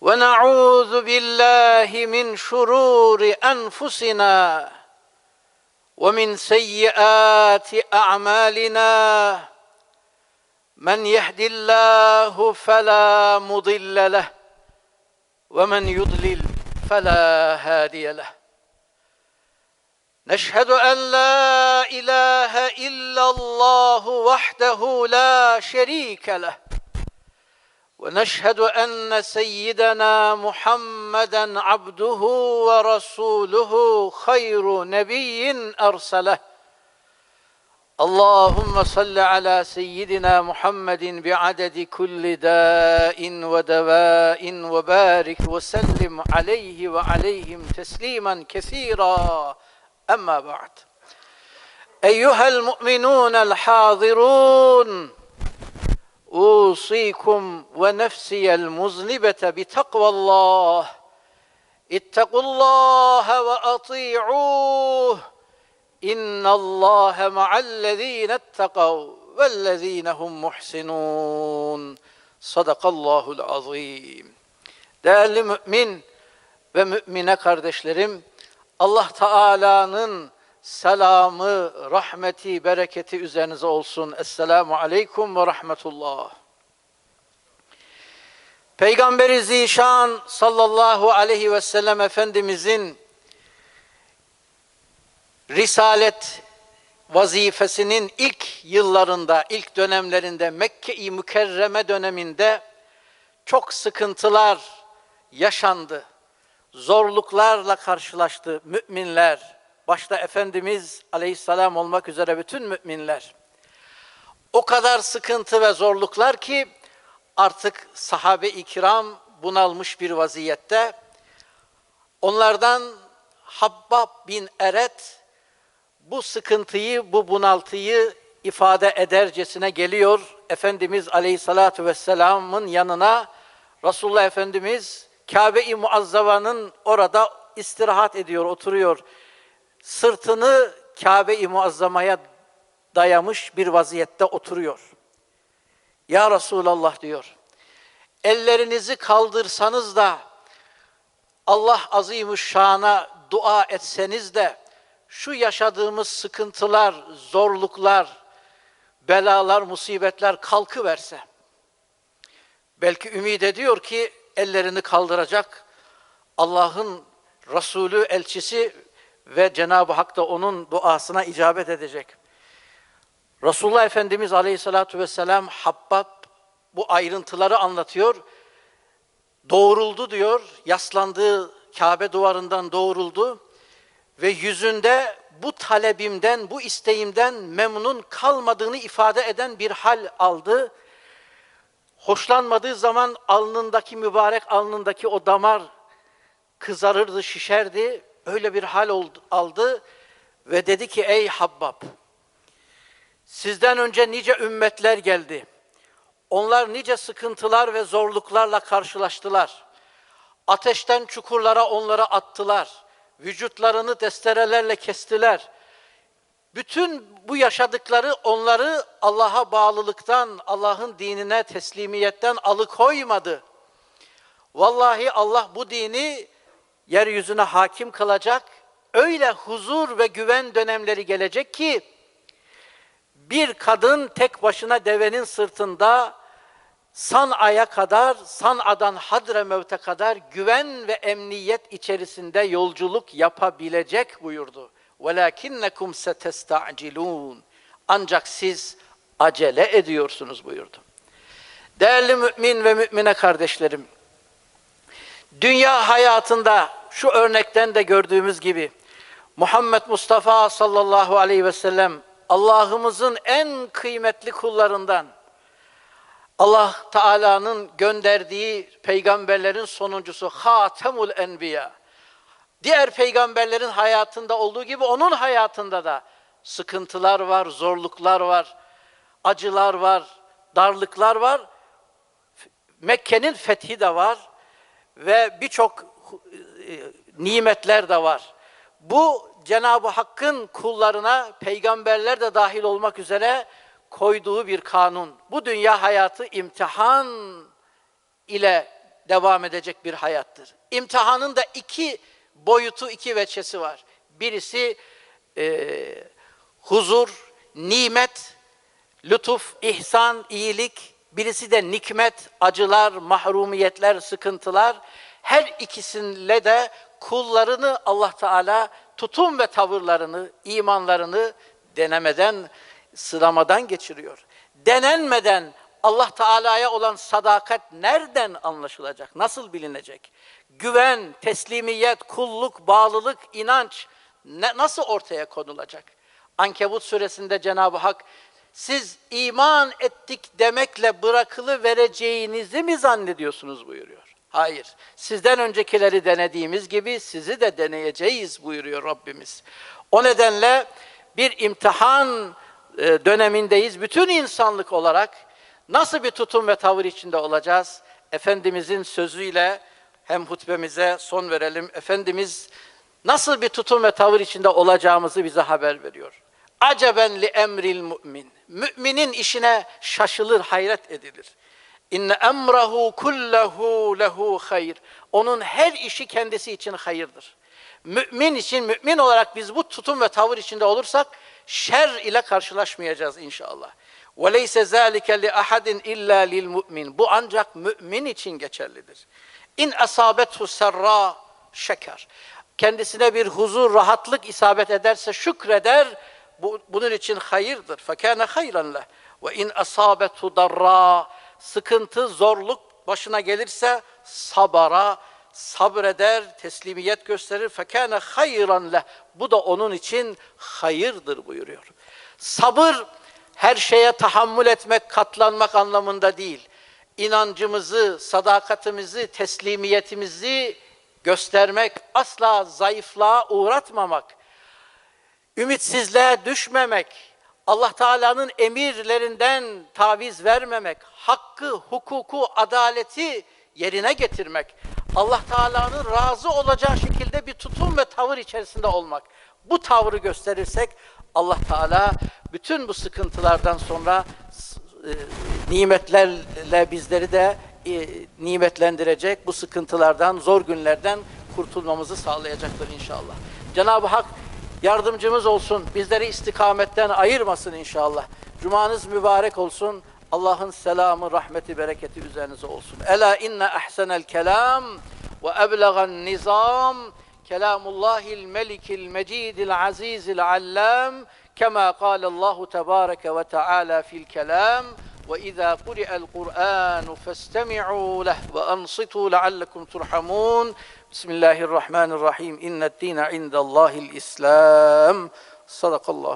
ونعوذ بالله من شرور أنفسنا ومن سيئات أعمالنا. من يهد الله فلا مضل له ومن يضلل فلا هادي له. نشهد أن لا إله إلا الله وحده لا شريك له. ونشهد أن سيدنا محمدا عبده ورسوله خير نبي أرسله. اللهم صل على سيدنا محمد بعدد كل داء ودواء وبارك وسلم عليه وعليهم تسليما كثيرا. أما بعد. أيها المؤمنون الحاضرون اوصيكم ونفسي المذنبه بتقوى الله اتقوا الله واطيعوه ان الله مع الذين اتقوا والذين هم محسنون Sadakallahul azim. Değerli mümin ve mümine kardeşlerim, Allah Teala'nın selamı, rahmeti, bereketi üzerinize olsun. Esselamu aleyküm ve rahmetullah. Peygamberi Zişan sallallahu aleyhi ve sellem Efendimizin Risalet vazifesinin ilk yıllarında, ilk dönemlerinde, Mekke-i Mükerreme döneminde çok sıkıntılar yaşandı. Zorluklarla karşılaştı müminler, başta Efendimiz aleyhisselam olmak üzere bütün müminler. O kadar sıkıntı ve zorluklar ki artık sahabe-i kiram bunalmış bir vaziyette. Onlardan Habbab bin Eret bu sıkıntıyı, bu bunaltıyı ifade edercesine geliyor. Efendimiz Aleyhisselatü Vesselam'ın yanına Resulullah Efendimiz Kabe-i Muazzava'nın orada istirahat ediyor, oturuyor. Sırtını Kabe-i Muazzama'ya dayamış bir vaziyette oturuyor. Ya Resulallah diyor. Ellerinizi kaldırsanız da Allah Azimüşşan'a dua etseniz de şu yaşadığımız sıkıntılar, zorluklar, belalar, musibetler kalkıverse. Belki ümit ediyor ki ellerini kaldıracak. Allah'ın Resulü, elçisi ve Cenab-ı Hak da onun duasına icabet edecek. Resulullah Efendimiz Aleyhisselatü Vesselam Habbab bu ayrıntıları anlatıyor. Doğruldu diyor, yaslandığı Kabe duvarından doğruldu ve yüzünde bu talebimden, bu isteğimden memnun kalmadığını ifade eden bir hal aldı. Hoşlanmadığı zaman alnındaki mübarek alnındaki o damar kızarırdı, şişerdi. Öyle bir hal aldı ve dedi ki ey Habbab sizden önce nice ümmetler geldi. Onlar nice sıkıntılar ve zorluklarla karşılaştılar. Ateşten çukurlara onları attılar vücutlarını desterelerle kestiler. Bütün bu yaşadıkları onları Allah'a bağlılıktan, Allah'ın dinine teslimiyetten alıkoymadı. Vallahi Allah bu dini yeryüzüne hakim kılacak. Öyle huzur ve güven dönemleri gelecek ki bir kadın tek başına devenin sırtında San'a'ya kadar, San'a'dan Hadremevt'e kadar güven ve emniyet içerisinde yolculuk yapabilecek buyurdu. وَلَاكِنَّكُمْ سَتَسْتَعْجِلُونَ Ancak siz acele ediyorsunuz buyurdu. Değerli mümin ve mümine kardeşlerim, dünya hayatında şu örnekten de gördüğümüz gibi Muhammed Mustafa sallallahu aleyhi ve sellem Allah'ımızın en kıymetli kullarından, Allah Teala'nın gönderdiği peygamberlerin sonuncusu Hatemul Enbiya. Diğer peygamberlerin hayatında olduğu gibi onun hayatında da sıkıntılar var, zorluklar var, acılar var, darlıklar var. Mekke'nin fethi de var ve birçok nimetler de var. Bu Cenab-ı Hakk'ın kullarına peygamberler de dahil olmak üzere koyduğu bir kanun. Bu dünya hayatı imtihan ile devam edecek bir hayattır. İmtihanın da iki boyutu, iki veçesi var. Birisi e, huzur, nimet, lütuf, ihsan, iyilik. Birisi de nikmet, acılar, mahrumiyetler, sıkıntılar. Her ikisiyle de kullarını Allah Teala tutum ve tavırlarını, imanlarını denemeden, sınamadan geçiriyor. Denenmeden Allah Teala'ya olan sadakat nereden anlaşılacak? Nasıl bilinecek? Güven, teslimiyet, kulluk, bağlılık, inanç ne, nasıl ortaya konulacak? Ankebut suresinde Cenab-ı Hak siz iman ettik demekle bırakılı vereceğinizi mi zannediyorsunuz buyuruyor. Hayır. Sizden öncekileri denediğimiz gibi sizi de deneyeceğiz buyuruyor Rabbimiz. O nedenle bir imtihan e, dönemindeyiz. Bütün insanlık olarak nasıl bir tutum ve tavır içinde olacağız? Efendimizin sözüyle hem hutbemize son verelim. Efendimiz nasıl bir tutum ve tavır içinde olacağımızı bize haber veriyor. Aceben li emril mümin. Müminin işine şaşılır, hayret edilir. İnne emrahu kullehu lehu hayr. Onun her işi kendisi için hayırdır. Mümin için, mümin olarak biz bu tutum ve tavır içinde olursak şer ile karşılaşmayacağız inşallah. وَلَيْسَ ذَٰلِكَ لِأَحَدٍ اِلَّا لِلْمُؤْمِنِ Bu ancak mümin için geçerlidir. İn asabethu serra şeker. Kendisine bir huzur, rahatlık isabet ederse şükreder. Bu, bunun için hayırdır. فَكَانَ خَيْرًا لَهُ وَاِنْ asabethu darra sıkıntı, zorluk başına gelirse sabara, sabreder, teslimiyet gösterir. Fekâne hayran leh. Bu da onun için hayırdır buyuruyor. Sabır her şeye tahammül etmek, katlanmak anlamında değil. İnancımızı, sadakatimizi, teslimiyetimizi göstermek, asla zayıflığa uğratmamak, ümitsizliğe düşmemek, Allah Teala'nın emirlerinden taviz vermemek, hakkı, hukuku, adaleti yerine getirmek, Allah Teala'nın razı olacağı şekilde bir tutum ve tavır içerisinde olmak. Bu tavrı gösterirsek Allah Teala bütün bu sıkıntılardan sonra e, nimetlerle bizleri de e, nimetlendirecek, bu sıkıntılardan, zor günlerden kurtulmamızı sağlayacaktır inşallah. Cenab-ı Hak Yardımcımız olsun. Bizleri istikametten ayırmasın inşallah. Cumanız mübarek olsun. Allah'ın selamı, rahmeti, bereketi üzerinize olsun. Ela inne ahsenel kelam ve eblegan nizam kelamullahil melikil mecidil azizil allam kema kalallahu tebareke ve teala fil kelam ve izâ kuri'el Kur'an festemi'û leh ve ansitu leallekum turhamun بسم الله الرحمن الرحيم. إن الدين عند الله الإسلام. صدق الله.